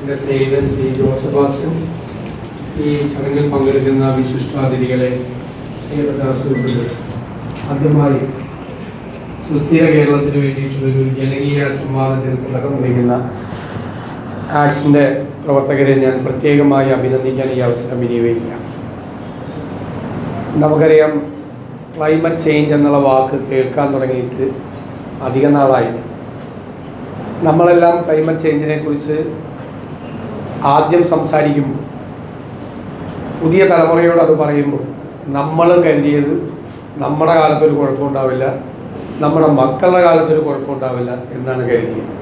എന്റെ സ്നേഹിതൻ ശ്രീ ജോസഫാസും ഈ ചടങ്ങിൽ പങ്കെടുക്കുന്ന വിശിഷ്ടാതിഥികളെ സുഹൃത്തുക്കളെ ആദ്യമായി സുസ്ഥിര കേരളത്തിന് വേണ്ടിയിട്ടുള്ളൊരു ജനകീയ സംവാദത്തിന് തുടക്കം കുറിക്കുന്ന ആക്സിന്റെ പ്രവർത്തകരെ ഞാൻ പ്രത്യേകമായി അഭിനന്ദിക്കാൻ ഈ അവസരം വിനിയോഗിക്കാം. നമുക്കറിയാം ക്ലൈമറ്റ് ചേഞ്ച് എന്നുള്ള വാക്ക് കേൾക്കാൻ തുടങ്ങിയിട്ട് അധിക നാളായി. നമ്മളെല്ലാം ക്ലൈമറ്റ് ചേഞ്ചിനെ കുറിച്ച് ആദ്യം സംസാരിക്കുമ്പോൾ പുതിയ തലമുറയോട് അത് പറയുമ്പോൾ നമ്മളും കരുതിയത് നമ്മുടെ കാലത്തൊരു കുഴപ്പമുണ്ടാവില്ല നമ്മുടെ മക്കളുടെ കാലത്തൊരു കുഴപ്പമുണ്ടാവില്ല എന്നാണ് കരുതിയത്.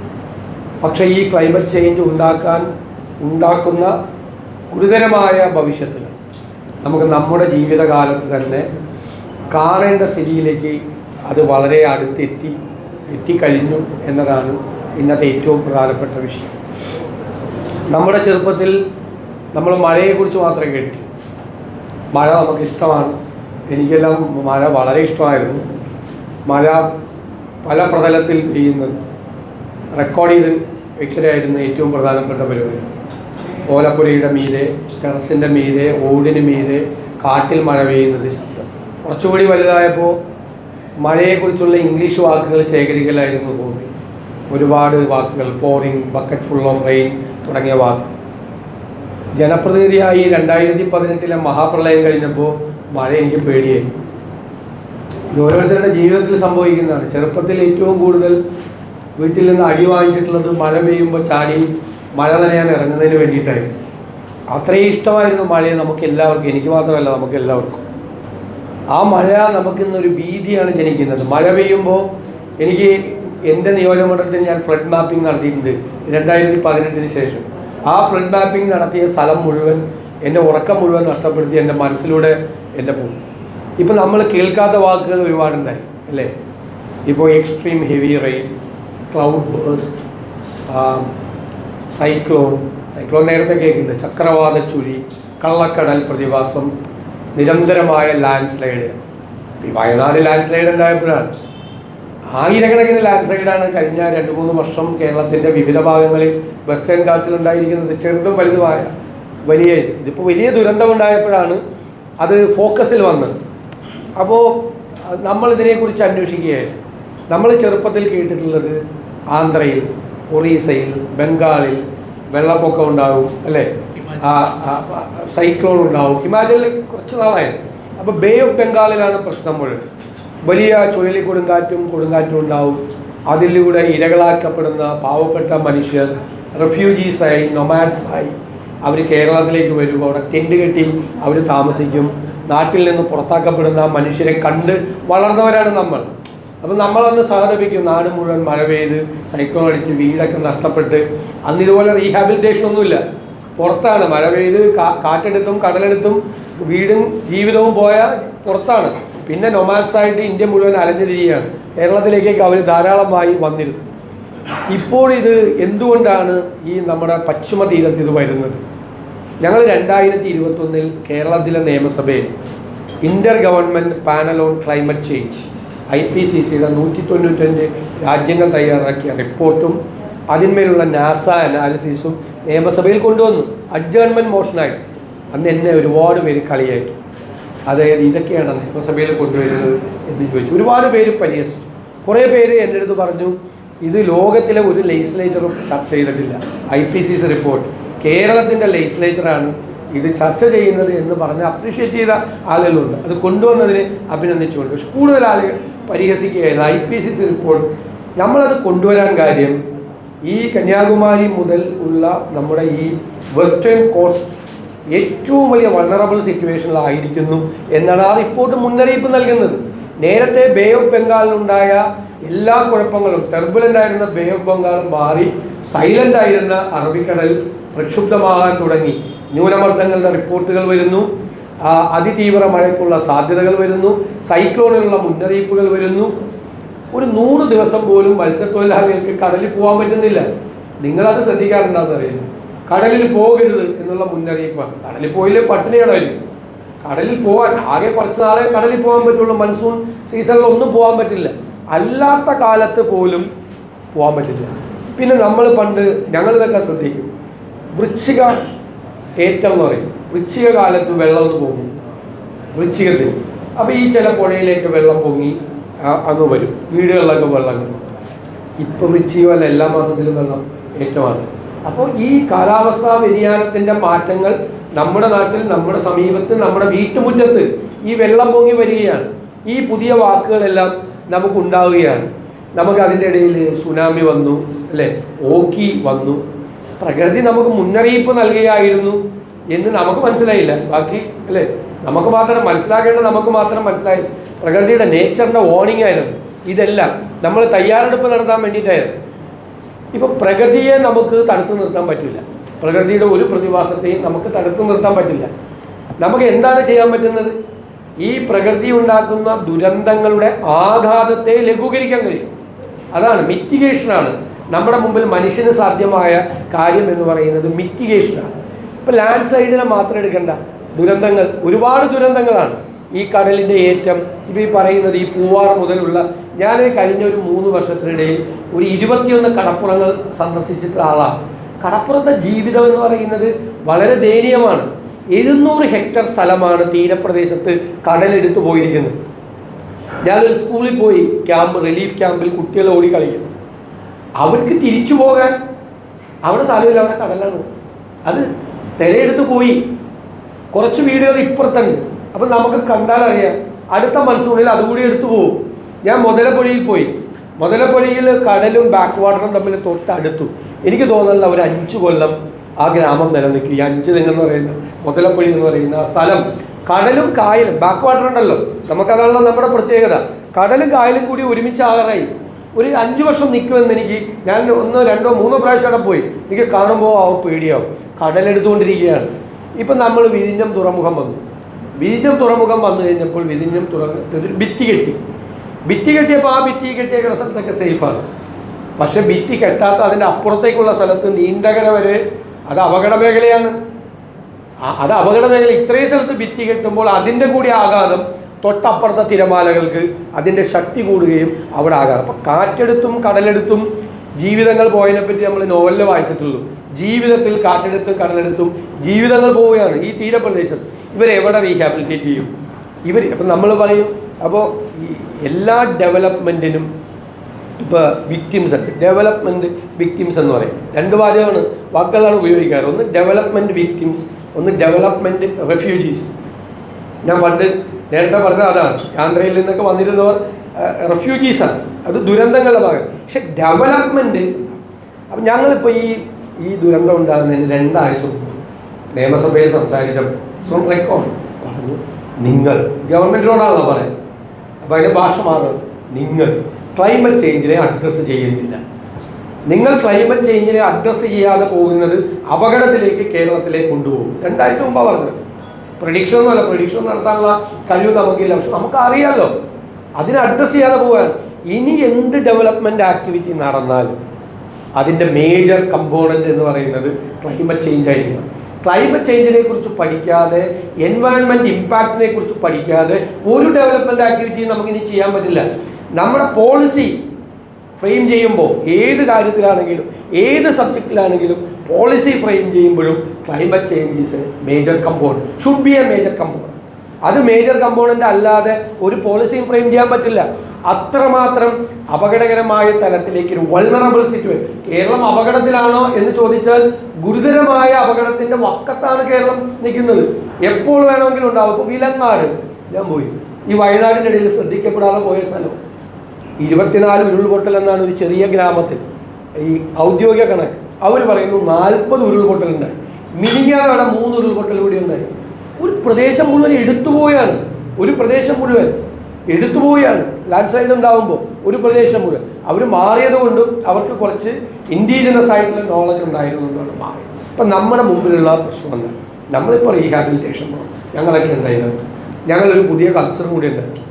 പക്ഷേ ഈ ക്ലൈമറ്റ് ചേഞ്ച് ഉണ്ടാക്കാൻ ഉണ്ടാക്കുന്ന ഗുരുതരമായ ഭവിഷ്യത്തുകൾ നമുക്ക് നമ്മുടെ ജീവിതകാലത്ത് തന്നെ കാണേണ്ട സ്ഥിതിയിലേക്ക് അത് വളരെ അടുത്തെത്തി എത്തിക്കഴിഞ്ഞു എന്നതാണ് ഇന്നത്തെ ഏറ്റവും പ്രധാനപ്പെട്ട വിഷയം. നമ്മുടെ ചെറുപ്പത്തിൽ നമ്മൾ മഴയെക്കുറിച്ച് മാത്രമേ കേട്ടു. മഴ നമുക്ക് ഇഷ്ടമാണ്. എനിക്കെല്ലാം മഴ വളരെ ഇഷ്ടമായിരുന്നു. മഴ പല പ്രതലത്തിൽ പെയ്യുന്നത്. റെക്കോർഡ് ചെയ്ത് വെക്കലായിരുന്നു ഏറ്റവും പ്രധാനപ്പെട്ട പരിപാടി. ഓലപ്പുരയുടെ മീതെ ടെറസിന്റെ മീതെ ഓടിന് മീതെ കാറ്റിൽ മഴ പെയ്യുന്നത് ശബ്ദം കുറച്ചുകൂടി വലുതായപ്പോൾ മഴയെക്കുറിച്ചുള്ള ഇംഗ്ലീഷ് വാക്കുകൾ ശേഖരിക്കലായിരുന്നു ഹോബി ഒരുപാട് വാക്കുകൾ pouring bucket full of rain തുടങ്ങിയ വാക്ക്. ജനപ്രതിനിധിയായി രണ്ടായിരത്തി പതിനെട്ടിലെ മഹാപ്രളയം കഴിഞ്ഞപ്പോൾ മഴ എനിക്ക് പേടിയായി. ഓരോരുത്തരുടെ ജീവിതത്തിൽ സംഭവിക്കുന്നതാണ്. ചെറുപ്പത്തിൽ ഏറ്റവും കൂടുതൽ വീട്ടിൽ നിന്ന് അടി വാങ്ങിച്ചിട്ടുള്ളത് മഴ പെയ്യുമ്പോൾ ചാടി മഴ നനയാൻ ഇറങ്ങുന്നതിന് വേണ്ടിയിട്ടായിരുന്നു. അത്രയും ഇഷ്ടമായിരുന്നു മഴയെ നമുക്ക് എല്ലാവർക്കും. എനിക്ക് മാത്രമല്ല നമുക്ക് എല്ലാവർക്കും. ആ മഴ നമുക്കിന്നൊരു ഭീതിയാണ് ജനിക്കുന്നത്. മഴ പെയ്യുമ്പോൾ എനിക്ക് എന്റെ നിയോജകമണ്ഡലത്തിൽ ഞാൻ ഫ്ലഡ് മാപ്പിംഗ് നടത്തിയിട്ടുണ്ട്. രണ്ടായിരത്തി പതിനെട്ടിന് ശേഷം. ആ ഫ്ലഡ് മാപ്പിംഗ് നടത്തിയ സ്ഥലം മുഴുവൻ എന്റെ ഉറക്കം മുഴുവൻ നഷ്ടപ്പെടുത്തി എന്റെ മനസ്സിലൂടെ എന്റെ പോകും ഇപ്പം നമ്മൾ കേൾക്കാത്ത വാക്കുകൾ ഒരുപാടുണ്ടായി അല്ലേ? ഇപ്പോൾ extreme heavy rain cloud burst cyclone cyclone നേരത്തെ കേൾക്കുന്നുണ്ട് ചക്രവാത ചുഴി കള്ളക്കടൽ പ്രതിഭാസം നിരന്തരമായ ലാൻഡ് സ്ലൈഡ് ഈ വയനാട് ലാൻഡ് സ്ലൈഡ് ഉണ്ടായപ്പോഴാണ്. ആയിരക്കണക്കിന് ലാൻഡ് സ്ലൈഡാണ് കഴിഞ്ഞ രണ്ട് മൂന്ന് വർഷം കേരളത്തിന്റെ വിവിധ ഭാഗങ്ങളിൽ വെസ്റ്റേൺ ഗാസിൽ ഉണ്ടായിരിക്കുന്നത്. ചെറുതും വലുതുമായ വലിയ ഇതിപ്പോ ഇതിപ്പോൾ വലിയ ദുരന്തം ഉണ്ടായപ്പോഴാണ് അത് ഫോക്കസിൽ വന്നത്. അപ്പോൾ നമ്മൾ ഇതിനെക്കുറിച്ച് അന്വേഷിക്കുകയായിരുന്നു. നമ്മൾ ചെറുപ്പത്തിൽ കേട്ടിട്ടുള്ളത് ആന്ധ്രയിൽ ഒറീസയിൽ ബംഗാളിൽ വെള്ളപ്പൊക്കം ഉണ്ടാവും അല്ലേ? സൈക്ലോൺ ഉണ്ടാവും. ഹിമാചലിൽ കുറച്ച് നാളായിരുന്നു അപ്പോൾ ബേ ഓഫ് ബംഗാളിലാണ് പ്രശ്നം മുഴുവൻ വലിയ ചുഴലി കൊടുങ്കാറ്റും ഉണ്ടാവും. അതിലൂടെ ഇരകളാക്കപ്പെടുന്ന പാവപ്പെട്ട മനുഷ്യർ റെഫ്യൂജീസായി നൊമാൻസായി അവർ കേരളത്തിലേക്ക് വരും. അവിടെ ടെന്റ് കെട്ടി അവർ താമസിക്കും. നാട്ടിൽ നിന്ന് പുറത്താക്കപ്പെടുന്ന മനുഷ്യരെ കണ്ട് വളർന്നവരാണ് നമ്മൾ. അപ്പം നമ്മളന്ന് സഹതപിക്കും. നാട് മുഴുവൻ മഴ പെയ്ത് സൈക്ലോൺ അടിച്ച് വീടൊക്കെ നഷ്ടപ്പെട്ട്. അന്ന് ഇതുപോലെ റീഹാബിലിറ്റേഷൻ ഒന്നുമില്ല. പുറത്താണ്. മഴ പെയ്ത് കാറ്റെടുത്തും കടലെടുത്തും വീടും ജീവിതവും പോയ പുറത്താണ്. പിന്നെ നൊമാൻസായിട്ട് ഇന്ത്യ മുഴുവൻ അലഞ്ഞു കേരളത്തിലേക്കൊക്കെ അവർ ധാരാളമായി വന്നിരുന്നു. ഇപ്പോൾ ഇത് എന്തുകൊണ്ടാണ് ഈ നമ്മുടെ പശ്ചിമ തീരത്ത് ഇത് വരുന്നത്? ഞങ്ങൾ രണ്ടായിരത്തി ഇരുപത്തൊന്നിൽ കേരളത്തിലെ നിയമസഭയിൽ inter government panel on climate change I P C സിയുടെ നൂറ്റി തൊണ്ണൂറ്റഞ്ച് രാജ്യങ്ങൾ തയ്യാറാക്കിയ റിപ്പോർട്ടും അതിന്മേലുള്ള നാസ അനാലിസിസും നിയമസഭയിൽ കൊണ്ടുവന്നു. അഡ്ജേൺമെന്റ് മോഷനായിട്ട് അന്ന് എന്നെ ഒരുപാട് പേര് കളിയാക്കി. അതായത് ഇതൊക്കെയാണ് നിയമസഭയിൽ കൊണ്ടുവരുന്നത് എന്ന് ചോദിച്ചു. ഒരുപാട് പേര് പരിഹസിച്ചു കുറേ പേര് എന്റെ അടുത്ത് പറഞ്ഞു ഇത് ലോകത്തിലെ ഒരു ലെജിസ്ലേച്ചറും ചർച്ച ചെയ്തിട്ടില്ല. I P C C report കേരളത്തിന്റെ ലെജിസ്ലേച്ചറാണ് ഇത് ചർച്ച ചെയ്യുന്നത് എന്ന് പറഞ്ഞ് അപ്രീഷിയേറ്റ് ചെയ്ത ആളുകളുണ്ട്. അത് കൊണ്ടുവന്നതിന് അഭിനന്ദിച്ചുകൊണ്ട്. പക്ഷെ കൂടുതൽ ആളുകൾ പരിഹസിക്കുകയായിരുന്നു. I P C C report നമ്മളത് കൊണ്ടുവരാൻ കാര്യം ഈ കന്യാകുമാരി മുതൽ ഉള്ള നമ്മുടെ ഈ വെസ്റ്റേൺ കോസ്റ്റ് ഏറ്റവും വലിയ വൾണറബിൾ സിറ്റുവേഷനിലായിരിക്കുന്നു എന്നാണ് ആ റിപ്പോർട്ട് മുന്നറിയിപ്പ് നൽകുന്നത്. നേരത്തെ ബേ ഓഫ് ബംഗാളിലുണ്ടായ എല്ലാ കുഴപ്പങ്ങളും ടെർബുലന്റ് ആയിരുന്ന ബേ ഓഫ് ബംഗാൾ മാറി സൈലന്റ് ആയിരുന്ന അറബിക്കടൽ പ്രക്ഷുബ്ധമാകാൻ തുടങ്ങി. ന്യൂനമർദ്ദങ്ങളുടെ റിപ്പോർട്ടുകൾ വരുന്നു. അതിതീവ്ര മഴയ്ക്കുള്ള സാധ്യതകൾ വരുന്നു. സൈക്ലോണിനുള്ള മുന്നറിയിപ്പുകൾ വരുന്നു. ഒരു നൂറ് ദിവസം പോലും മത്സ്യത്തൊഴിലാളികൾക്ക് കടലിൽ പോകാൻ പറ്റുന്നില്ല. നിങ്ങളത് ശ്രദ്ധിക്കാറുണ്ടാന്ന് അറിയില്ല. കടലിൽ പോകരുത് എന്നുള്ള മുന്നറിയിപ്പാണ് കടലിൽ പോയില്ലേ പട്ടിണിയാണ് കടലിൽ പോകാൻ ആകെ കുറച്ച് നാളെ കടലിൽ പോകാൻ പറ്റുള്ളൂ. മൺസൂൺ സീസണിൽ ഒന്നും പോകാൻ പറ്റില്ല. അല്ലാത്ത കാലത്ത് പോലും പോകാൻ പറ്റില്ല. പിന്നെ നമ്മൾ പണ്ട് ഞങ്ങളിതൊക്കെ ശ്രദ്ധിക്കും. വൃശ്ചിക ഏറ്റം എന്ന് പറയും. വൃശ്ചിക കാലത്ത് വെള്ളം പോകും വൃശ്ചികത്തിൽ അപ്പോൾ ഈ ചില പുഴയിലേക്ക് വെള്ളം പൊങ്ങി അങ്ങ് വരും. വീടുകളിലൊക്കെ വെള്ളം കിട്ടും ഇപ്പം വൃശ്ചികമല്ല എല്ലാ മാസത്തിലും വെള്ളം ഏറ്റമാണ്. അപ്പോൾ ഈ കാലാവസ്ഥാ വ്യതിയാനത്തിന്റെ മാറ്റങ്ങൾ നമ്മുടെ നാട്ടിൽ നമ്മുടെ സമീപത്ത് നമ്മുടെ വീട്ടുമുറ്റത്ത് ഈ വെള്ളം പൊങ്ങി വരികയാണ്. ഈ പുതിയ വാക്കുകളെല്ലാം നമുക്കുണ്ടാവുകയാണ്. നമുക്ക് അതിന്റെ ഇടയിൽ സുനാമി വന്നു അല്ലേ? ഓക്കി വന്നു. പ്രകൃതി നമുക്ക് മുന്നറിയിപ്പ് നൽകുകയായിരുന്നു എന്ന് നമുക്ക് മനസ്സിലായില്ല. ബാക്കി അല്ലേ? നമുക്ക് മാത്രം മനസ്സിലാക്കേണ്ട നമുക്ക് മാത്രം മനസ്സിലായി. പ്രകൃതിയുടെ നേച്ചറിന്റെ വാർണിംഗ് ആയിരുന്നു. ഇതെല്ലാം നമ്മൾ തയ്യാറെടുപ്പ് നടത്താൻ വേണ്ടിയിട്ടായിരുന്നു. ഇപ്പൊ പ്രകൃതിയെ നമുക്ക് തടുത്തു നിർത്താൻ പറ്റില്ല. പ്രകൃതിയുടെ ഒരു പ്രതിഭാസത്തെയും നമുക്ക് തടുത്തു നിർത്താൻ പറ്റില്ല. നമുക്ക് എന്താണ് ചെയ്യാൻ പറ്റുന്നത്? ഈ പ്രകൃതി ഉണ്ടാക്കുന്ന ദുരന്തങ്ങളുടെ ആഘാതത്തെ ലഘൂകരിക്കാൻ കഴിയും. അതാണ് മിറ്റിഗേഷനാണ് നമ്മുടെ മുമ്പിൽ മനുഷ്യന് സാധ്യമായ കാര്യം എന്ന് പറയുന്നത് മിറ്റിഗേഷനാണ് ഇപ്പം ലാൻഡ് സ്ലൈഡിനെ മാത്രം എടുക്കേണ്ട. ദുരന്തങ്ങൾ ഒരുപാട് ദുരന്തങ്ങളാണ്. ഈ കടലിന്റെ ഏറ്റം ഇപ്പോൾ ഈ പറയുന്നത് ഈ പൂവാർ മുതലുള്ള ഞാൻ കഴിഞ്ഞ ഒരു മൂന്ന് വർഷത്തിനിടയിൽ ഒരു ഇരുപത്തിയൊന്ന് കടപ്പുറങ്ങൾ സന്ദർശിച്ചിട്ടുള്ള ആളാണ്. കടപ്പുറത്തെ ജീവിതം എന്ന് പറയുന്നത് വളരെ ദയനീയമാണ്. എഴുന്നൂറ് ഹെക്ടർ സ്ഥലമാണ് തീരപ്രദേശത്ത് കടലെടുത്തു പോയിരിക്കുന്നത്. ഞാനൊരു സ്കൂളിൽ പോയി ക്യാമ്പ് റിലീഫ് ക്യാമ്പിൽ കുട്ടികൾ ഓടി കളിക്കുന്നു അവർക്ക് തിരിച്ചു പോകാൻ അവിടെ സ്ഥലമില്ല അവിടെ കടലാണ്. അത് തിരയെടുത്ത് പോയി. കുറച്ച് വീടുകൾ ഇപ്പുറത്തുണ്ട്. അപ്പം നമുക്ക് കണ്ടാൽ അറിയാം അടുത്ത മൺസൂണിൽ അതുകൂടി എടുത്തു പോകും ഞാൻ മുതലപ്പുഴയിൽ പോയി. മുതലപ്പുഴയിൽ കടലും ബാക്ക് വാട്ടറും തമ്മിൽ തൊട്ടടുത്തു. എനിക്ക് തോന്നുന്നില്ല ഒരു അഞ്ച് കൊല്ലം ആ ഗ്രാമം നിലനിൽക്കും. ഈ അഞ്ച് തെങ്ങെന്ന് പറയുന്ന മുതലപ്പുഴ എന്ന് പറയുന്ന ആ സ്ഥലം. കടലും കായലും ബാക്ക് വാട്ടർ ഉണ്ടല്ലോ. നമുക്കതാണല്ലോ നമ്മുടെ പ്രത്യേകത. കടലും കായലും കൂടി ഒരുമിച്ച് ആകാറായി. ഒരു അഞ്ച് വർഷം നിൽക്കുമെന്ന് എനിക്ക് ഞാൻ ഒന്നോ രണ്ടോ മൂന്നോ പ്രാവശ്യം അവിടെ പോയി. എനിക്ക് കാണുമ്പോൾ ആ പേടിയാവും. കടലെടുത്തുകൊണ്ടിരിക്കുകയാണ്. ഇപ്പം നമ്മൾ വിരിഞ്ഞം തുറമുഖം വന്നു. വിരിഞ്ഞം തുറമുഖം വന്നു കഴിഞ്ഞപ്പോൾ വിരിഞ്ഞം തുറ ഭിത്തി കെട്ടി. ഭിത്തി കെട്ടിയപ്പോൾ ആ ഭിത്തി കെട്ടിയ സ്ഥലത്തൊക്കെ സേഫാണ് പക്ഷെ ഭിത്തി കെട്ടാത്ത അതിന്റെ അപ്പുറത്തേക്കുള്ള സ്ഥലത്ത് നീണ്ടകര വരെ അത് അപകട മേഖലയാണ്. അത് അപകട മേഖല ഇത്രയും സ്ഥലത്ത് ഭിത്തി കെട്ടുമ്പോൾ അതിന്റെ കൂടി ആഘാതം തൊട്ടപ്പുറത്തെ തിരമാലകൾക്ക് അതിന്റെ ശക്തി കൂടുകയും അവിടെ ആകാം അപ്പം കാറ്റെടുത്തും കടലെടുത്തും ജീവിതങ്ങൾ പോയതിനെ പറ്റി നമ്മൾ നോവലിൽ വായിച്ചിട്ടുള്ളൂ. ജീവിതത്തിൽ കാറ്റെടുത്തും കടലെടുത്തും ജീവിതങ്ങൾ പോവുകയാണ് ഈ തീരപ്രദേശത്ത് ഇവരെവിടെ റീഹാബിലിറ്റേറ്റ് ചെയ്യും? ഇവർ അപ്പം നമ്മൾ പറയും അപ്പോൾ ഈ എല്ലാ ഡെവലപ്മെന്റിനും ഇപ്പോൾ വിക്ടിംസ് ഉണ്ട്. ഡെവലപ്മെന്റ് വിക്ടിംസ് എന്ന് പറയും. രണ്ട് വാചകമാണ്. വാക്കുകളാണ് ഉപയോഗിക്കാറ്. ഒന്ന് ഡെവലപ്മെന്റ് വിക്ടിംസ് ഒന്ന് ഡെവലപ്മെന്റ് റെഫ്യൂജീസ് ഞാൻ പണ്ട് നേരത്തെ പറഞ്ഞത് അതാണ്. ആന്ധ്രയിൽ നിന്നൊക്കെ വന്നിരുന്നവർ റെഫ്യൂജീസാണ് അത് ദുരന്തങ്ങളുടെ ഭാഗം. പക്ഷെ ഡെവലപ്മെന്റ് അപ്പം ഞങ്ങളിപ്പോൾ ഈ ഈ ദുരന്തം ഉണ്ടാകുന്നതിന് രണ്ടാഴ്ച നിയമസഭയിൽ സംസാരിച്ചപ്പോൾ റെക്കോർഡ് പറഞ്ഞു നിങ്ങൾ ഗവൺമെന്റിനോടാണല്ലോ പറയാം അപ്പോൾ അതിന്റെ ഭാഷ മാറും നിങ്ങൾ ക്ലൈമറ്റ് ചേഞ്ചിനെ അഡ്രസ്സ് ചെയ്യുന്നില്ല. നിങ്ങൾ ക്ലൈമറ്റ് ചേഞ്ചിനെ അഡ്രസ്സ് ചെയ്യാതെ പോകുന്നത് അപകടത്തിലേക്ക് കേരളത്തിലേക്ക് കൊണ്ടുപോകും. രണ്ടാഴ്ച മുമ്പാണ് പറഞ്ഞത്. പ്രഡിക്ഷൻ ഒന്നുമല്ല പ്രഡിക്ഷൻ നടത്താനുള്ള കഴിവ് നമുക്കില്ല. പക്ഷെ നമുക്ക് അറിയാമല്ലോ അതിനെ അഡ്രസ്സ് ചെയ്യാതെ പോകാൻ ഇനി എന്ത് ഡെവലപ്മെന്റ് ആക്ടിവിറ്റി നടന്നാലും അതിന്റെ മേജർ കമ്പോണന്റ് എന്ന് പറയുന്നത് ക്ലൈമറ്റ് ചേഞ്ച് ആയിരിക്കണം. ക്ലൈമറ്റ് ചേഞ്ചിനെ കുറിച്ച് പഠിക്കാതെ എൻവയൺമെന്റ് ഇമ്പാക്റ്റിനെ കുറിച്ച് പഠിക്കാതെ ഒരു ഡെവലപ്മെന്റ് ആക്ടിവിറ്റിയും നമുക്കിനി ചെയ്യാൻ പറ്റില്ല. നമ്മുടെ പോളിസി ഫ്രെയിം ചെയ്യുമ്പോൾ ഏത് കാര്യത്തിലാണെങ്കിലും ഏത് സബ്ജക്റ്റിലാണെങ്കിലും പോളിസി ഫ്രെയിം ചെയ്യുമ്പോഴും climate change is a major component should be a major component അത് മേജർ കമ്പോണന്റ് അല്ലാതെ ഒരു പോളിസിയും ഫ്രെയിം ചെയ്യാൻ പറ്റില്ല. അത്രമാത്രം അപകടകരമായ തലത്തിലേക്ക് ഒരു വൾണറബിൾ സിറ്റുവേഷൻ കേരളം അപകടത്തിലാണോ എന്ന് ചോദിച്ചാൽ ഗുരുതരമായ അപകടത്തിന്റെ വക്കത്താണ് കേരളം നിൽക്കുന്നത്. എപ്പോൾ വേണമെങ്കിലും ഉണ്ടാവും. വിലങ്ങാട്. ഞാൻ പോയി. ഈ വയനാടിന്റെ ഇടയിൽ ശ്രദ്ധിക്കപ്പെടാതെ പോയ സ്ഥലം. ഇരുപത്തിനാല് ഉരുൾപൊട്ടൽ എന്നാണ് ഒരു ചെറിയ ഗ്രാമത്തിൽ. ഈ ഔദ്യോഗിക കണക്ക്. അവർ പറയുന്നു നാൽപ്പത് ഉരുൾപൊട്ടൽ ഉണ്ടായി. മിനിഞ്ഞാണ് മൂന്ന് ഉരുൾപൊട്ടൽ കൂടി ഉണ്ടായി. ഒരു പ്രദേശം മുഴുവൻ എടുത്തുപോയാണ് ഒരു പ്രദേശം മുഴുവൻ എടുത്തുപോയാണ് ലാൻഡ് സ്ലൈഡ് ഉണ്ടാകുമ്പോൾ ഒരു പ്രദേശം മുഴുവൻ. അവർ മാറിയത് കൊണ്ടും അവർക്ക് കുറച്ച് ഇൻഡിജിനസ് ആയിട്ടുള്ള നോളജ് ഉണ്ടായിരുന്നുകൊണ്ടാണ് മാറി അപ്പം നമ്മുടെ മുമ്പിലുള്ള പ്രശ്നം നമ്മളിപ്പോൾ റീഹാബിലിറ്റേഷൻ ഞങ്ങളൊക്കെ ഉണ്ടായിരുന്നത് ഞങ്ങളൊരു പുതിയ കൾച്ചർ കൂടി ഉണ്ടാക്കി.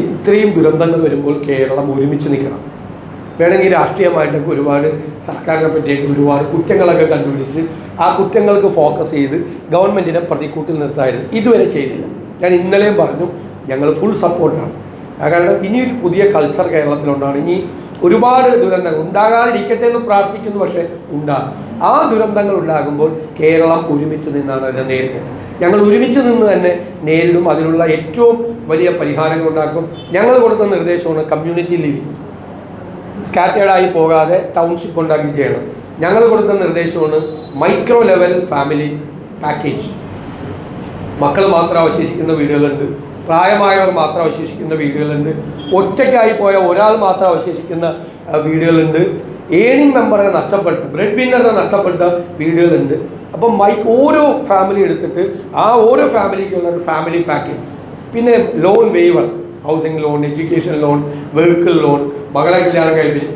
ഇത്രയും ദുരന്തങ്ങൾ വരുമ്പോൾ കേരളം ഒരുമിച്ച് നിൽക്കണം. വേണമെങ്കിൽ രാഷ്ട്രീയമായിട്ടൊക്കെ ഒരുപാട് സർക്കാരിനെ പറ്റിയൊക്കെ ഒരുപാട് കുറ്റങ്ങളൊക്കെ കണ്ടുപിടിച്ച് ആ കുറ്റങ്ങൾക്ക് ഫോക്കസ് ചെയ്ത് ഗവൺമെന്റിനെ പ്രതിക്കൂട്ടിൽ നിർത്തായിരുന്നു. ഇതുവരെ ചെയ്തില്ല. ഞാൻ ഇന്നലെയും പറഞ്ഞു ഞങ്ങൾ ഫുൾ സപ്പോർട്ടാണ് കാരണം ഇനി ഒരു പുതിയ കൾച്ചർ കേരളത്തിലുണ്ടാണ് ഇനി ഒരുപാട് ദുരന്തങ്ങൾ ഉണ്ടാകാതിരിക്കട്ടെ എന്ന് പ്രാർത്ഥിക്കുന്നു പക്ഷേ ഉണ്ടാകും. ആ ദുരന്തങ്ങൾ ഉണ്ടാകുമ്പോൾ കേരളം ഒരുമിച്ച് നിന്നാണ് അതിനെ നേരിടുന്നത്. ഞങ്ങൾ ഒരുമിച്ച് നിന്ന് തന്നെ നേരിടും. അതിനുള്ള ഏറ്റവും വലിയ പരിഹാരങ്ങൾ ഉണ്ടാക്കും. ഞങ്ങൾ കൊടുത്ത നിർദ്ദേശമാണ് കമ്മ്യൂണിറ്റി ലിവിങ് സ്കാറ്റേഡായി പോകാതെ ടൗൺഷിപ്പ് ഉണ്ടാക്കി ചെയ്യണം. ഞങ്ങൾ കൊടുത്ത നിർദ്ദേശമാണ് മൈക്രോ ലെവൽ ഫാമിലി പാക്കേജ് മക്കൾ മാത്രം അവശേഷിക്കുന്ന വീടുകളുണ്ട്. പ്രായമായവർ മാത്രം അവശേഷിക്കുന്ന വീടുകളുണ്ട്. ഒറ്റയ്ക്കായി പോയ ഒരാൾ മാത്രം അവശേഷിക്കുന്ന വീടുകളുണ്ട്. ഏണിംഗ് മെമ്പറെ നഷ്ടപ്പെട്ട് ബ്രെഡ് വിന്നറിനെ നഷ്ടപ്പെട്ട വീടുകളുണ്ട്. അപ്പം മൈ ഓരോ ഫാമിലി എടുത്തിട്ട് ആ ഓരോ ഫാമിലിക്കുള്ള ഒരു ഫാമിലി പാക്കേജ്. പിന്നെ loan waiver housing loan education loan vehicle loan മകളെ കല്യാണം കഴിപ്പിച്ചു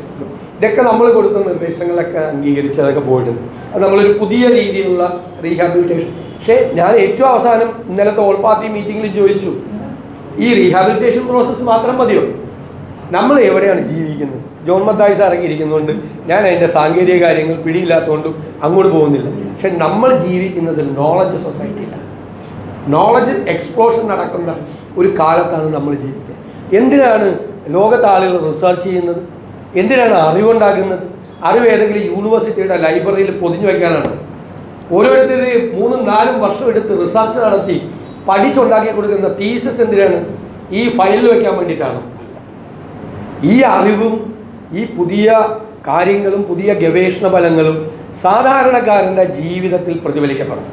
ഇതൊക്കെ നമ്മൾ കൊടുത്ത നിർദ്ദേശങ്ങളൊക്കെ അംഗീകരിച്ച് അതൊക്കെ പോയിട്ടുണ്ട്. അത് നമ്മളൊരു പുതിയ രീതിയിലുള്ള റീഹാബിലിറ്റേഷൻ പക്ഷേ ഞാൻ ഏറ്റവും അവസാനം ഇന്നലത്തെ ഓൾ പാർട്ടി മീറ്റിങ്ങിൽ ചോദിച്ചു ഈ റീഹാബിലിറ്റേഷൻ പ്രോസസ്സ് മാത്രം മതിയോ? നമ്മൾ എവിടെയാണ് ജീവിക്കുന്നത്? ജോൺ മത്തായിസ് ഇറങ്ങിയിരിക്കുന്നതുകൊണ്ട് ഞാൻ അതിന്റെ സാങ്കേതിക കാര്യങ്ങൾ പിടിയില്ലാത്തതുകൊണ്ടും അങ്ങോട്ട് പോകുന്നില്ല. പക്ഷെ നമ്മൾ ജീവിക്കുന്നത് നോളജ് സൊസൈറ്റിയിലാണ് നോളജ് എക്സ്പ്ലോഷൻ നടക്കുന്ന ഒരു കാലത്താണ് നമ്മൾ ജീവിക്കുന്നത് എന്തിനാണ് ലോകത്തെ ആളുകൾ റിസർച്ച് ചെയ്യുന്നത്? എന്തിനാണ് അറിവുണ്ടാക്കുന്നത്? അറിവ് ഏതെങ്കിലും യൂണിവേഴ്സിറ്റിയുടെ ലൈബ്രറിയിൽ പൊതിഞ്ഞു വയ്ക്കാനാണ് ഓരോരുത്തർ മൂന്നും നാലും വർഷം എടുത്ത് റിസർച്ച് നടത്തി പഠിച്ചുണ്ടാക്കി കൊടുക്കുന്ന തീസസ് എന്തിനാണ്? ഈ ഫയലിൽ വെക്കാൻ വേണ്ടിയിട്ടാണ്. ഈ അറിവും ഈ പുതിയ കാര്യങ്ങളും പുതിയ ഗവേഷണ ഫലങ്ങളും സാധാരണക്കാരന്റെ ജീവിതത്തിൽ പ്രതിഫലിക്കപ്പെടണം.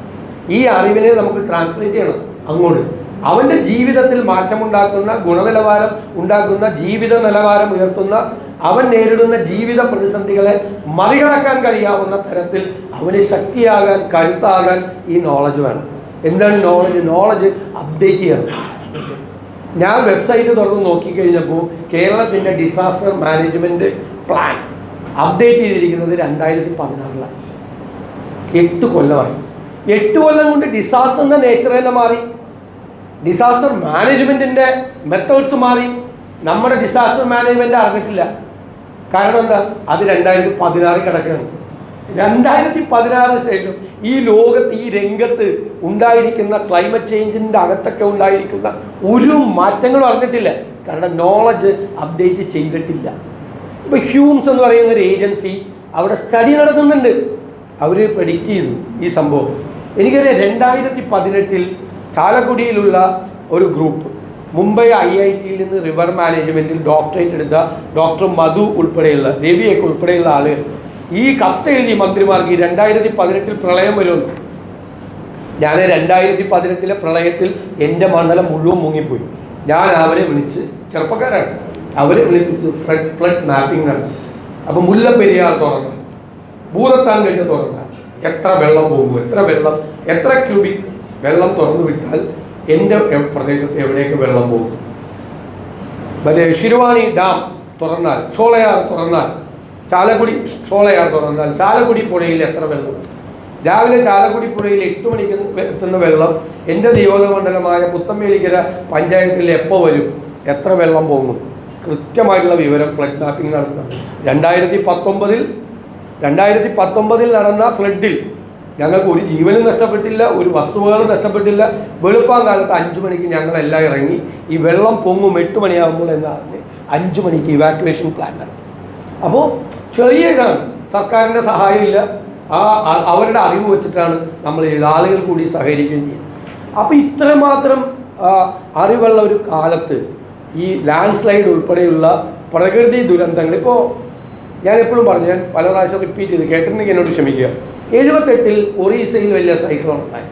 ഈ അറിവിനെ നമുക്ക് ട്രാൻസ്ലേറ്റ് ചെയ്യണം അങ്ങോട്ട്. അവന്റെ ജീവിതത്തിൽ മാറ്റമുണ്ടാക്കുന്ന ഗുണനിലവാരം ഉണ്ടാക്കുന്ന ജീവിത നിലവാരം ഉയർത്തുന്ന അവൻ നേരിടുന്ന ജീവിത പ്രതിസന്ധികളെ മറികടക്കാൻ കഴിയാവുന്ന തരത്തിൽ അവന് ശക്തിയാകാൻ കരുത്താകാൻ ഈ നോളജ് വേണം. എന്താണ് നോളജ് നോളജ് അപ്ഡേറ്റ് ചെയ്യണം. ഞാൻ വെബ്സൈറ്റ് തുറന്ന് നോക്കിക്കഴിഞ്ഞപ്പോൾ കേരളത്തിന്റെ ഡിസാസ്റ്റർ മാനേജ്മെന്റ് പ്ലാൻ അപ്ഡേറ്റ് ചെയ്തിരിക്കുന്നത് രണ്ടായിരത്തി പതിനാറിലാണ് എട്ട് കൊല്ലമായി. എട്ട് കൊല്ലം കൊണ്ട് ഡിസാസ്റ്ററിന്റെ നേച്ചർ തന്നെ മാറി. ഡിസാസ്റ്റർ മാനേജ്മെന്റിന്റെ മെത്തേഡ്സ് മാറി. നമ്മുടെ ഡിസാസ്റ്റർ മാനേജ്മെന്റ് അറിഞ്ഞിട്ടില്ല. കാരണം എന്താ? അത് രണ്ടായിരത്തി പതിനാറിൽ കിടക്കുകയാണ്. രണ്ടായിരത്തി പതിനാറിന് ശേഷം ഈ ലോകത്ത് ഈ രംഗത്ത് ഉണ്ടായിരിക്കുന്ന ക്ലൈമറ്റ് ചേഞ്ചിന്റെ അകത്തൊക്കെ ഉണ്ടായിരിക്കുന്ന ഒരു മാറ്റങ്ങളും അറിഞ്ഞിട്ടില്ല. കാരണം നോളജ് അപ്ഡേറ്റ് ചെയ്തിട്ടില്ല. ഇപ്പോൾ ഹ്യൂംസ് എന്ന് പറയുന്ന ഒരു ഏജൻസി അവിടെ സ്റ്റഡി നടത്തുന്നുണ്ട്. അവർ പ്രഡിക്റ്റ് ചെയ്തു ഈ സംഭവം. എനിക്കറിയാം രണ്ടായിരത്തി പതിനെട്ടിൽ ചാലക്കുടിയിലുള്ള ഒരു ഗ്രൂപ്പ് മുംബൈ ഐ ഐ ടിയിൽ നിന്ന് റിവർ മാനേജ്മെന്റിൽ ഡോക്ടറേറ്റ് എടുത്ത ഡോക്ടർ മധു ഉൾപ്പെടെയുള്ള രവിയൊക്കെ ഉൾപ്പെടെയുള്ള ആളുകൾ ഈ കത്ത് എഴുതി മന്ത്രിമാർക്ക് രണ്ടായിരത്തി പതിനെട്ടിൽ പ്രളയം വരുമെന്ന്. ഞാൻ രണ്ടായിരത്തി പതിനെട്ടിലെ പ്രളയത്തിൽ എന്റെ മണ്ഡലം മുഴുവൻ മുങ്ങിപ്പോയി. ഞാൻ അവരെ വിളിച്ച് ചെറുപ്പക്കാരാണ്. അവരെ വിളിപ്പിച്ച് ഫ്ലഡ് ഫ്ലഡ് മാപ്പിംഗ് നടത്തി. അപ്പോൾ മുല്ലപ്പെരിയാർ തുറന്നു. ഭൂതത്താൻ കഴിഞ്ഞ് തുറന്ന. എത്ര വെള്ളം പോകും എത്ര വെള്ളം എത്ര ക്യൂബിക് വെള്ളം തുറന്നു വിട്ടാൽ എന്റെ പ്രദേശത്ത് എവിടേക്ക് വെള്ളം പോകും? മറ്റേ ശിരുവാണി ഡാം തുറന്നാൽ ചോളയാർ തുറന്നാൽ ചാലക്കുടി ഷോളയാർ തുറന്നാൽ ചാലക്കുടി പുഴയിൽ എത്ര വെള്ളം? രാവിലെ ചാലക്കുടി പുഴയിൽ എട്ട് മണിക്ക് എത്തുന്ന വെള്ളം എന്റെ നിയോജകമണ്ഡലമായ പുത്തമ്പേലിക്കര പഞ്ചായത്തിൽ എപ്പോൾ വരും? എത്ര വെള്ളം പോകും കൃത്യമായിട്ടുള്ള വിവരം ഫ്ലഡ് മാപ്പിംഗ് നടത്തുക രണ്ടായിരത്തി പത്തൊമ്പതിൽ രണ്ടായിരത്തി പത്തൊമ്പതിൽ നടന്ന ഫ്ലഡിൽ ഞങ്ങൾക്ക് ഒരു ജീവനും നഷ്ടപ്പെട്ടില്ല ഒരു വസ്തുവകളും നഷ്ടപ്പെട്ടില്ല. വെളുപ്പാൻ കാലത്ത് അഞ്ചു മണിക്ക് ഞങ്ങളെല്ലാം ഇറങ്ങി ഈ വെള്ളം പൊങ്ങും എട്ട് മണിയാകുമ്പോൾ എന്നറിഞ്ഞ് അഞ്ചു മണിക്ക് ഇവാക്യുവേഷൻ പ്ലാൻ നടത്തി അപ്പോൾ ചെറിയ ഇതാണ് സർക്കാരിന്റെ സഹായമില്ല. ആ അവരുടെ അറിവ് വെച്ചിട്ടാണ് നമ്മൾ ചെയ്തത് ആളുകൾ കൂടി സഹകരിക്കുകയും ചെയ്യുന്നത്. അപ്പോൾ ഇത്രമാത്രം അറിവുള്ള ഒരു കാലത്ത് ഈ ലാൻഡ് സ്ലൈഡ് ഉൾപ്പെടെയുള്ള പ്രകൃതി ദുരന്തങ്ങൾ ഇപ്പോൾ ഞാൻ എപ്പോഴും പറഞ്ഞു ഞാൻ പല പ്രാവശ്യം റിപ്പീറ്റ് ചെയ്ത് കേട്ടിട്ടുണ്ടെങ്കിൽ എന്നോട് ക്ഷമിക്കുക. എഴുപത്തെട്ടിൽ ഒറീസയിൽ വലിയ സൈക്ലോൺ ഉണ്ടായി.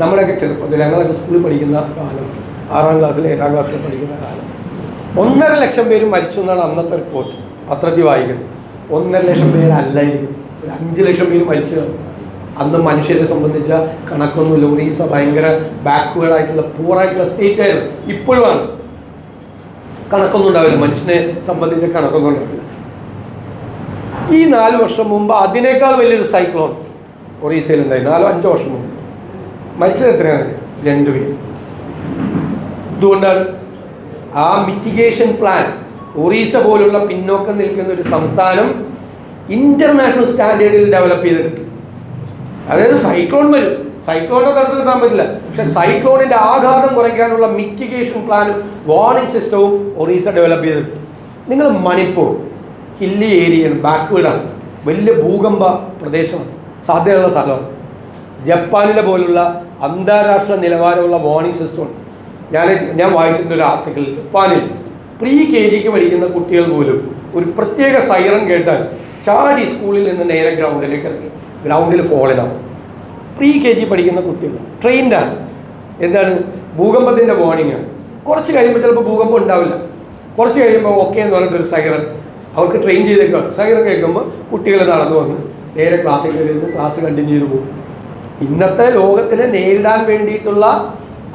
നമ്മുടെയൊക്കെ ചെറുപ്പത്തിൽ ഞങ്ങളൊക്കെ സ്കൂളിൽ പഠിക്കുന്ന കാലം ആറാം ക്ലാസ്സിൽ ഏഴാം ക്ലാസ്സിൽ പഠിക്കുന്ന കാലം. ഒന്നര ലക്ഷം പേര് മരിച്ചു എന്നാണ് അന്നത്തെ റിപ്പോർട്ട് പത്രത്തിൽ വായിക്കുന്നത് ഒന്നര ലക്ഷം പേരല്ലായിരിക്കും ഒരു അഞ്ച് ലക്ഷം പേര് മരിച്ചു. അന്ന് മനുഷ്യരെ സംബന്ധിച്ച കണക്കൊന്നുമില്ല ഒറീസ ഭയങ്കര ബാക്ക്വേർഡ് ആയിട്ടുള്ള പൂറായിട്ടുള്ള സ്റ്റേറ്റ് ആയിരുന്നു. ഇപ്പോഴുമാണ് കണക്കൊന്നും ഉണ്ടാവില്ല. മനുഷ്യനെ സംബന്ധിച്ച കണക്കൊന്നും ഉണ്ടാവില്ല. ഈ നാല് വർഷം മുമ്പ് അതിനേക്കാൾ വലിയൊരു സൈക്ലോൺ ഒറീസയിൽ ഉണ്ടായി. നാലോ അഞ്ചോ വർഷം മുമ്പ്. മരിച്ചത് എത്രയാണ്? രണ്ടുപേര് ഇതുകൊണ്ടാണ് ആ മിറ്റിഗേഷൻ പ്ലാൻ ഒറീസ പോലുള്ള പിന്നോക്കം നിൽക്കുന്ന ഒരു സംസ്ഥാനം ഇന്റർനാഷണൽ സ്റ്റാൻഡേർഡിൽ ഡെവലപ്പ് ചെയ്ത് അതായത് സൈക്ലോൺ വരും. സൈക്ലോണിനെ തടഞ്ഞു നിർത്താൻ പറ്റില്ല. പക്ഷെ സൈക്ലോണിന്റെ ആഘാതം കുറയ്ക്കാനുള്ള മിറ്റിഗേഷൻ പ്ലാനും വാർണിംഗ് സിസ്റ്റവും ഒറീസ ഡെവലപ്പ് ചെയ്തെടുത്തു നിങ്ങൾ മണിപ്പൂർ ഹില്ലി ഏരിയ ബാക്ക്വേഡാണ്. വലിയ ഭൂകമ്പ പ്രദേശം സാധ്യതയുള്ള സ്ഥലമാണ്. ജപ്പാനിലെ പോലുള്ള അന്താരാഷ്ട്ര നിലവാരമുള്ള വാർണിംഗ് സിസ്റ്റമുണ്ട് ഞാൻ ഞാൻ വായിച്ചിട്ടുണ്ട് ഒരു ആർട്ടിക്കിൾ ജപ്പാനിൽ. പ്രീ കെ ജിക്ക് പഠിക്കുന്ന കുട്ടികൾ പോലും ഒരു പ്രത്യേക സൈറൺ കേട്ടാൽ ചാടി സ്കൂളിൽ നിന്ന് നേരെ ഗ്രൗണ്ടിലേക്ക് ഇറങ്ങി. ഗ്രൗണ്ടിൽ ഫോളിനാവും പ്രീ കെ ജി പഠിക്കുന്ന കുട്ടികൾ ട്രെയിൻഡാണ് എന്താണ്? ഭൂകമ്പത്തിന്റെ വാർണിംഗ് ആണ്. കുറച്ച് കഴിയുമ്പോൾ ചിലപ്പോൾ ഭൂകമ്പം ഉണ്ടാവില്ല. കുറച്ച് കഴിയുമ്പോൾ ഓക്കെ എന്ന് പറഞ്ഞിട്ടൊരു സൈറൺ അവർക്ക് ട്രെയിൻ ചെയ്തേക്കാം. സൈറൺ കേൾക്കുമ്പോൾ കുട്ടികൾ നടന്നു വന്ന് നേരെ ക്ലാസ്സിൽ കയറിയിരുന്നു ക്ലാസ് കണ്ടിന്യൂ ചെയ്തു പോകും. ഇന്നത്തെ ലോകത്തിനെ നേരിടാൻ വേണ്ടിയിട്ടുള്ള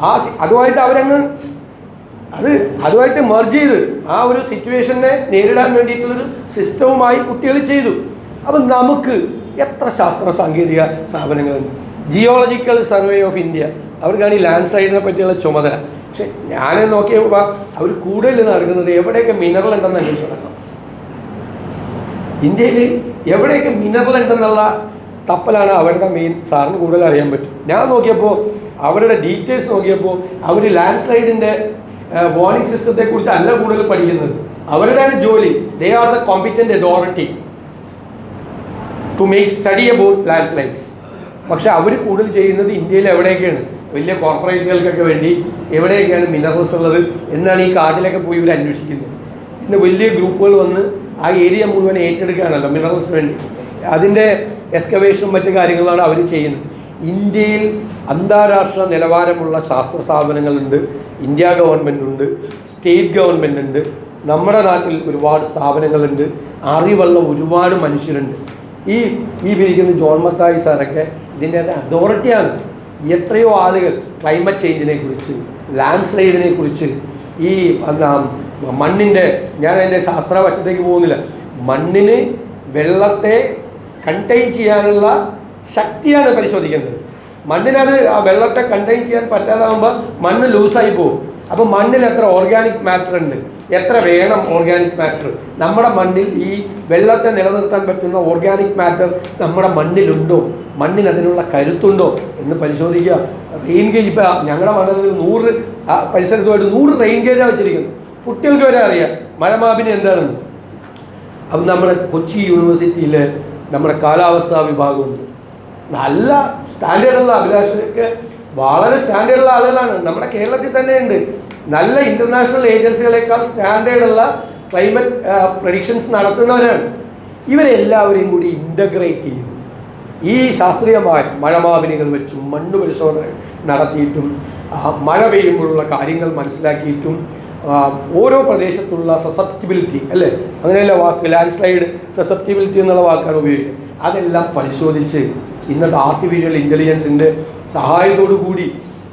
ആ അതുമായിട്ട് അവരങ്ങ് അത് അതുമായിട്ട് മെർജ് ചെയ്ത് ആ ഒരു സിറ്റുവേഷനെ നേരിടാൻ വേണ്ടിയിട്ടുള്ളൊരു സിസ്റ്റവുമായി കുട്ടികൾ ചെയ്തു. അപ്പം നമുക്ക് എത്ര ശാസ്ത്ര സാങ്കേതിക സ്ഥാപനങ്ങളുണ്ട് ജിയോളജിക്കൽ സർവേ ഓഫ് ഇന്ത്യ അവർക്കാണ് ഈ ലാൻഡ് സ്ലൈഡിനെ പറ്റിയുള്ള ചുമതല. പക്ഷെ ഞാൻ നോക്കിയപ്പോൾ അവർ കൂടുതൽ നടക്കുന്നത് എവിടെയൊക്കെ മിനറൽ ഉണ്ടെന്ന് അന്വേഷിച്ച് ഇന്ത്യയിൽ എവിടെയൊക്കെ മിനറൽ ഉണ്ടെന്നുള്ള തപ്പലാണ് അവരുടെ മെയിൻ സാറിന് കൂടുതൽ അറിയാൻ പറ്റും. ഞാൻ നോക്കിയപ്പോൾ അവരുടെ ഡീറ്റെയിൽസ് നോക്കിയപ്പോൾ അവർ ലാൻഡ് സ്ലൈഡിന്റെ വാർണിംഗ് സിസ്റ്റത്തെ കുറിച്ച് അല്ല കൂടുതൽ പഠിക്കുന്നത്. അവരുടെ ജോലി they are the competent authority to make study about landslides പക്ഷെ അവർ കൂടുതൽ ചെയ്യുന്നത് ഇന്ത്യയിൽ എവിടെയൊക്കെയാണ്? വലിയ കോർപ്പറേറ്റുകൾക്കൊക്കെ വേണ്ടി എവിടെയൊക്കെയാണ് മിനറൽസ് ഉള്ളത് എന്നാണ് ഈ കാട്ടിലൊക്കെ പോയി ഇവർ അന്വേഷിക്കുന്നത്. പിന്നെ വലിയ ഗ്രൂപ്പുകൾ വന്ന് ആ ഏരിയ മുഴുവൻ ഏറ്റെടുക്കുകയാണല്ലോ മിനറൽസിന് വേണ്ടി. അതിന്റെ എക്സ്കവേഷനും മറ്റു കാര്യങ്ങളാണ് അവർ ചെയ്യുന്നത്. ഇന്ത്യയിൽ അന്താരാഷ്ട്ര നിലവാരമുള്ള ശാസ്ത്ര സ്ഥാപനങ്ങളുണ്ട് ഇന്ത്യ ഗവൺമെന്റ് ഉണ്ട് സ്റ്റേറ്റ് ഗവൺമെന്റ് ഉണ്ട് നമ്മുടെ നാട്ടിൽ ഒരുപാട് സ്ഥാപനങ്ങളുണ്ട് അറിവുള്ള ഒരുപാട് മനുഷ്യരുണ്ട്. ഈ ഈ വിരിക്കുന്ന ജോൺ മത്തായി സാറൊക്കെ ഇതിന്റെ അതോറിറ്റിയാണ്. എത്രയോ ആളുകൾ ക്ലൈമറ്റ് ചേഞ്ചിനെ കുറിച്ച് ലാൻഡ് സ്ലൈഡിനെ കുറിച്ച് ഈ എന്താ മണ്ണിന്റെ ഞാൻ അതിന്റെ ശാസ്ത്രവശത്തേക്ക് പോകുന്നില്ല. മണ്ണിന് വെള്ളത്തെ കണ്ടെയ്ൻ ചെയ്യാനുള്ള ശക്തിയാണ് പരിശോധിക്കേണ്ടത്. മണ്ണിനത് ആ വെള്ളത്തെ കണ്ടെയ്ൻ ചെയ്യാൻ പറ്റാതാകുമ്പോൾ മണ്ണ് ലൂസായി പോകും അപ്പോൾ മണ്ണിൽ എത്ര ഓർഗാനിക് മാറ്റർ ഉണ്ട്? എത്ര വേണം ഓർഗാനിക് മാറ്റർ നമ്മുടെ മണ്ണിൽ ഈ വെള്ളത്തെ നിലനിർത്താൻ പറ്റുന്ന ഓർഗാനിക് മാറ്റർ നമ്മുടെ മണ്ണിലുണ്ടോ? മണ്ണിൽ അതിനുള്ള കരുത്തുണ്ടോ? എന്ന് പരിശോധിക്കുക. റെയിൻ ഗേജ് ഇപ്പോൾ ഞങ്ങളുടെ മണ്ഡലത്തിൽ നൂറ് പരിസരത്തുമായിട്ട് നൂറ് റെയിൻ ഗേജാണ് വെച്ചിരിക്കുന്നത് കുട്ടികൾക്ക് വരെ അറിയാം. മഴമാപിനി എന്താണെന്ന്. അപ്പം നമ്മുടെ കൊച്ചി യൂണിവേഴ്സിറ്റിയിൽ നമ്മുടെ കാലാവസ്ഥാ വിഭാഗമുണ്ട് നല്ല സ്റ്റാൻഡേർഡുള്ള അഭിലാഷൊക്കെ വളരെ സ്റ്റാൻഡേർഡുള്ള ആളുകളാണ്. നമ്മുടെ കേരളത്തിൽ തന്നെയുണ്ട്. നല്ല ഇന്റർനാഷണൽ ഏജൻസികളെക്കാൾ സ്റ്റാൻഡേർഡുള്ള ക്ലൈമറ്റ് പ്രഡിക്ഷൻസ് നടത്തുന്നവരാണ്. ഇവരെല്ലാവരെയും കൂടി ഇന്റഗ്രേറ്റ് ചെയ്തു. ഈ ശാസ്ത്രീയമായ മഴമാപിനികൾ വെച്ചും മണ്ണ് പരിശോധന നടത്തിയിട്ടും മഴ പെയ്യുമ്പോഴുള്ള കാര്യങ്ങൾ മനസ്സിലാക്കിയിട്ടും ഓരോ പ്രദേശത്തുള്ള സസെപ്റ്റിബിലിറ്റി അല്ലേ? അങ്ങനെയുള്ള വാക്ക് ലാൻഡ് സ്ലൈഡ് സസെപ്റ്റിബിലിറ്റി എന്നുള്ള വാക്കാണ് ഉപയോഗിക്കുന്നത്. അതെല്ലാം പരിശോധിച്ച് ഇന്നത്തെ ആർട്ടിഫിഷ്യൽ ഇന്റലിജൻസിന്റെ സഹായത്തോടു കൂടി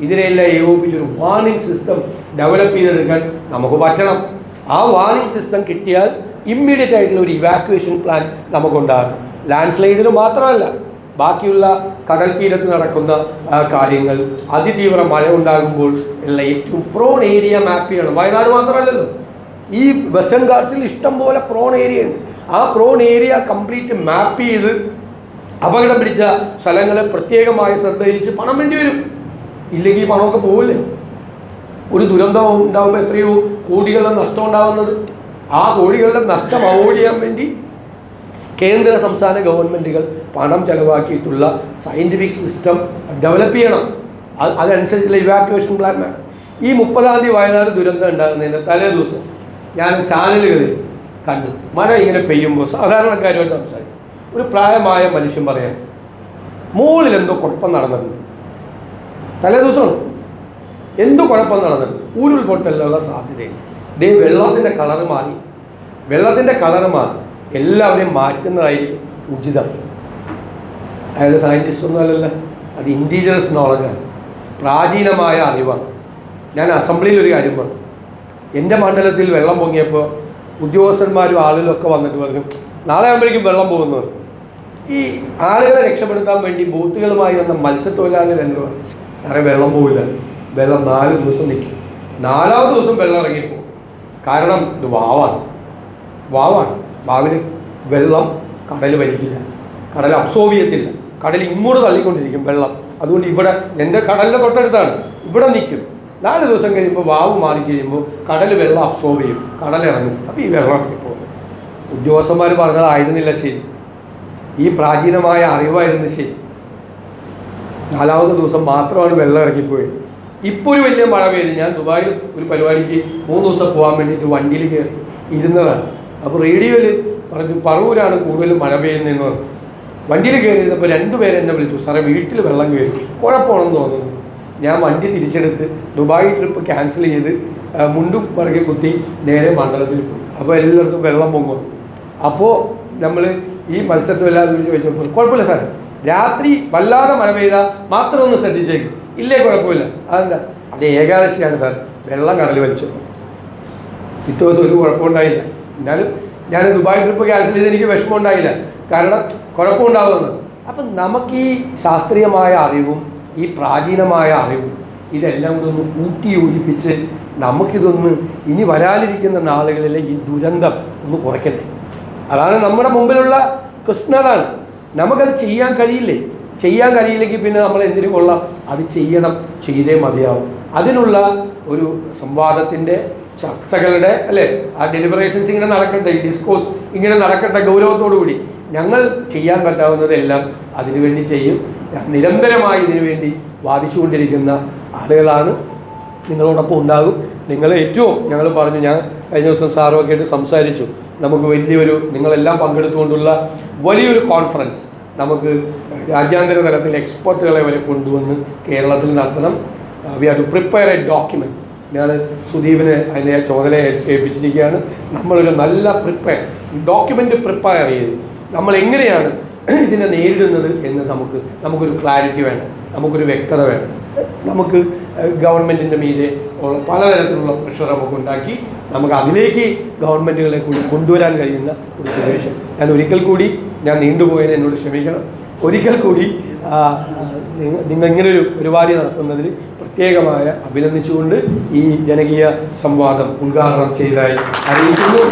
ഇതിനെല്ലാം ഏകോപിച്ചൊരു വാർണിംഗ് സിസ്റ്റം ഡെവലപ്പ് ചെയ്തെടുക്കാൻ നമുക്ക് പറ്റണം. ആ വാർണിംഗ് സിസ്റ്റം കിട്ടിയാൽ ഇമ്മീഡിയറ്റ് ആയിട്ടുള്ള ഒരു ഇവാക്വേഷൻ പ്ലാൻ നമുക്കുണ്ടാകും. ലാൻഡ് സ്ലൈഡിന് മാത്രമല്ല ബാക്കിയുള്ള കടൽ തീരത്ത് നടക്കുന്ന കാര്യങ്ങൾ. അതിതീവ്ര മഴ ഉണ്ടാകുമ്പോൾ ഉള്ള ഏറ്റവും പ്രോൺ ഏരിയ മാപ്പ് ചെയ്യണം വയനാട് മാത്രമല്ലല്ലോ. ഈ വെസ്റ്റേൺ ഗാർഡ്സിൽ ഇഷ്ടം പോലെ പ്രോൺ ഏരിയ ഉണ്ട്. ആ പ്രോൺ ഏരിയ കംപ്ലീറ്റ് മാപ്പ് ചെയ്ത് അപകടം പിടിച്ച സ്ഥലങ്ങളെ പ്രത്യേകമായി ശ്രദ്ധയിച്ച് പണം വേണ്ടി വരും. ഇല്ലെങ്കിൽ പണമൊക്കെ പോവില്ലേ? ഒരു ദുരന്തം ഉണ്ടാകുമ്പോൾ എത്രയോ കോടികളുടെ നഷ്ടം ഉണ്ടാകുന്നത് ആ കോടികളുടെ നഷ്ടം അവോയ്ഡ് ചെയ്യാൻ വേണ്ടി കേന്ദ്ര സംസ്ഥാന ഗവൺമെന്റുകൾ പണം ചെലവാക്കിയിട്ടുള്ള സയന്റിഫിക് സിസ്റ്റം ഡെവലപ്പ് ചെയ്യണം. അത് അതനുസരിച്ചുള്ള ഇവാക്യുവേഷൻ പ്ലാൻ വേണം. ഈ മുപ്പതാം തീയതി വയനാട് ദുരന്തം ഉണ്ടാകുന്നതിന്റെ തലേ ദിവസം ഞാൻ ചാനലുകളിൽ കണ്ടു. മഴ ഇങ്ങനെ പെയ്യുമ്പോൾ സാധാരണക്കാരുമായിട്ട് സംസാരിക്കും. ഒരു പ്രായമായ മനുഷ്യൻ പറയാൻ മുകളിൽ എന്തോ കുഴപ്പം നടന്നിട്ടുണ്ട്. തലേ ദിവസമാണ്. എന്തോ കുഴപ്പം നടന്നിട്ടുണ്ട്? ഉരുൾപൊട്ടലിനുള്ള സാധ്യതയുണ്ട്. ദേ വെള്ളത്തിന്റെ കളറ് മാറി. വെള്ളത്തിന്റെ കളറ് മാറി. എല്ലാവരെയും മാറ്റുന്നതായിരിക്കും ഉചിതം. അതായത് സയന്റിസ്റ്റ് ഒന്നും അല്ലല്ല. അത് ഇൻഡീജിയസ് നോളജാണ് പ്രാചീനമായ അറിവാണ്. ഞാൻ അസംബ്ലിയിൽ ഒരു കാര്യം പറഞ്ഞു. എന്റെ മണ്ഡലത്തിൽ വെള്ളം പൊങ്ങിയപ്പോൾ ഉദ്യോഗസ്ഥന്മാരും ആളുകളൊക്കെ വന്നിട്ട് പറഞ്ഞു നാളെ ആകുമ്പോഴേക്കും വെള്ളം പോകുന്നത് ഈ ആളുകളെ രക്ഷപ്പെടുത്താൻ വേണ്ടി ബോട്ടുകളുമായി വന്ന മത്സ്യത്തൊഴിലാളികൾ എന്നോട് പറഞ്ഞു വെള്ളം പോവില്ല. വെള്ളം നാല് ദിവസം നിൽക്കും. നാലാം ദിവസം വെള്ളം ഇറങ്ങിപ്പോകും കാരണം ഇത് വാവാണ്. വാവാണ്. വാവിന് വെള്ളം കടൽ വലിക്കില്ല. കടൽ അബ്സോർവ് ചെയ്യത്തില്ല. കടൽ ഇങ്ങോട്ട് തള്ളിക്കൊണ്ടിരിക്കും വെള്ളം. അതുകൊണ്ട് ഇവിടെ എന്റെ കടലിന്റെ തൊട്ടടുത്താണ്. ഇവിടെ നിൽക്കും. നാല് ദിവസം കഴിയുമ്പോൾ വാവ് മാറി കഴിയുമ്പോൾ കടൽ വെള്ളം അബ്സോർവ് ചെയ്യും. കടൽ ഇറങ്ങും. അപ്പോൾ ഈ വെള്ളം ഇറങ്ങിപ്പോകും. ഉദ്യോഗസ്ഥന്മാർ പറഞ്ഞതായിരുന്നില്ല ശരി. ഈ പ്രാചീനമായ അറിവായിരുന്നു ശരി. നാലാമത്തെ ദിവസം മാത്രമാണ് വെള്ളം ഇറങ്ങിപ്പോയത്. ഇപ്പോൾ ഒരു വലിയ മഴ പെയ്ത് ഞാൻ ദുബായിൽ ഒരു പരിപാടിക്ക് മൂന്ന് ദിവസം പോകാൻ വേണ്ടിയിട്ട് വണ്ടിയിൽ കയറി ഇരുന്നതാണ്. അപ്പോൾ റേഡിയോയിൽ പറഞ്ഞു പറവൂരാണ് കൂടുതലും മഴ പെയ്യുന്നതെന്ന് പറഞ്ഞു. വണ്ടിയിൽ കയറിയിരുന്നപ്പോൾ രണ്ടുപേരെ എന്നെ വിളിച്ചു സാറേ വീട്ടിൽ വെള്ളം കയറി. കുഴപ്പമാണെന്ന് തോന്നുന്നു. ഞാൻ വണ്ടി തിരിച്ചെടുത്ത് ദുബായ് ട്രിപ്പ് ക്യാൻസൽ ചെയ്ത് മുണ്ടു മടക്കി കുത്തി നേരെ മണ്ഡലത്തിൽ പോയി. അപ്പോൾ എല്ലായിടത്തും വെള്ളം പൊങ്ങും അപ്പോൾ നമ്മൾ ഈ മത്സ്യത്തൊഴിലാളികൾ ചോദിച്ചപ്പോൾ കുഴപ്പമില്ല സാർ രാത്രി വല്ലാതെ മഴ പെയ്താൽ മാത്രം ഒന്ന് ശ്രദ്ധിച്ചേക്കും. ഇല്ലേ കുഴപ്പമില്ല. അതെന്താ? അത് ഏകാദശിയാണ് സാർ വെള്ളം കടൽ വലിച്ചു. പിറ്റേ ദിവസം ഒരു കുഴപ്പമുണ്ടായില്ല എന്നാലും ഞാൻ ദുബായ് ട്രിപ്പ് ക്യാൻസൽ ചെയ്ത് എനിക്ക് വിഷമം ഉണ്ടായില്ല. കാരണം കുഴപ്പമുണ്ടാവുമെന്ന് അപ്പം നമുക്ക് ഈ ശാസ്ത്രീയമായ അറിവും ഈ പ്രാചീനമായ അറിവും ഇതെല്ലാം കൂടെ ഒന്ന് കൂട്ടി യോജിപ്പിച്ച് നമുക്കിതൊന്ന് ഇനി വരാനിരിക്കുന്ന നാളുകളിലെ ഈ ദുരന്തം ഒന്ന് കുറയ്ക്കണ്ടേ അതാണ് നമ്മുടെ മുമ്പിലുള്ള പ്രശ്നം അതാണ് നമുക്കത് ചെയ്യാൻ കഴിയില്ലേ? ചെയ്യാൻ കഴിയില്ലെങ്കിൽ പിന്നെ നമ്മൾ എന്തിനു കൊള്ളാം? അത് ചെയ്യണം ചെയ്തേ മതിയാവും. അതിനുള്ള ഒരു സംവാദത്തിന്റെ ചർച്ചകളുടെ അല്ലേ? ആ ഡെലിബറേഷൻസ് ഇങ്ങനെ നടക്കട്ടെ ഡിസ്കോസ് ഇങ്ങനെ നടക്കട്ടെ കൂടി. ഞങ്ങൾ ചെയ്യാൻ പറ്റാവുന്നതെല്ലാം അതിനുവേണ്ടി ചെയ്യും. നിരന്തരമായി ഇതിനു വേണ്ടി വാദിച്ചുകൊണ്ടിരിക്കുന്ന ആളുകളാണ് നിങ്ങളോടൊപ്പം ഉണ്ടാകും. നിങ്ങൾ ഏറ്റവും ഞങ്ങൾ പറഞ്ഞു ഞാൻ കഴിഞ്ഞ ദിവസം സാറുമൊക്കെ ആയിട്ട് സംസാരിച്ചു. നമുക്ക് വലിയൊരു നിങ്ങളെല്ലാം പങ്കെടുത്തുകൊണ്ടുള്ള വലിയൊരു കോൺഫറൻസ് നമുക്ക് രാജ്യാന്തര തലത്തിൽ എക്സ്പെർട്ടുകളെ വരെ കൊണ്ടുവന്ന് കേരളത്തിൽ നടത്തണം. We are to prepare a document ഞാൻ സുദീപിനെ അതിനെ ചുമതല ഏൽപ്പിച്ചിരിക്കുകയാണ്. നമ്മളൊരു നല്ല പ്രിപ്പയർ ഡോക്യുമെന്റ് പ്രിപ്പയർ ചെയ്ത് നമ്മൾ എങ്ങനെയാണ് ഇതിനെ നേരിടുന്നത് എന്ന് നമുക്ക് നമുക്കൊരു ക്ലാരിറ്റി വേണം. നമുക്കൊരു വ്യക്തത വേണം. നമുക്ക് ഗവൺമെന്റിന്റെ മീതെ പലതരത്തിലുള്ള പ്രഷർ നമുക്ക് ഉണ്ടാക്കി നമുക്ക് അതിലേക്ക് ഗവൺമെന്റുകളെ കൂടി കൊണ്ടുവരാൻ കഴിയുന്ന ഒരു സിറ്റുവേഷൻ ഞാൻ ഒരിക്കൽ കൂടി ഞാൻ നീണ്ടുപോയതിന് എന്നോട് ക്ഷമിക്കണം. ഒരിക്കൽ കൂടി നിങ്ങൾ ഇങ്ങനെ ഒരു പരിപാടി നടത്തുന്നതിൽ പ്രത്യേകമായ അഭിനന്ദിച്ചുകൊണ്ട് ഈ ജനകീയ സംവാദം ഉദ്ഘാടനം ചെയ്തതായി അറിയിക്കുന്നു.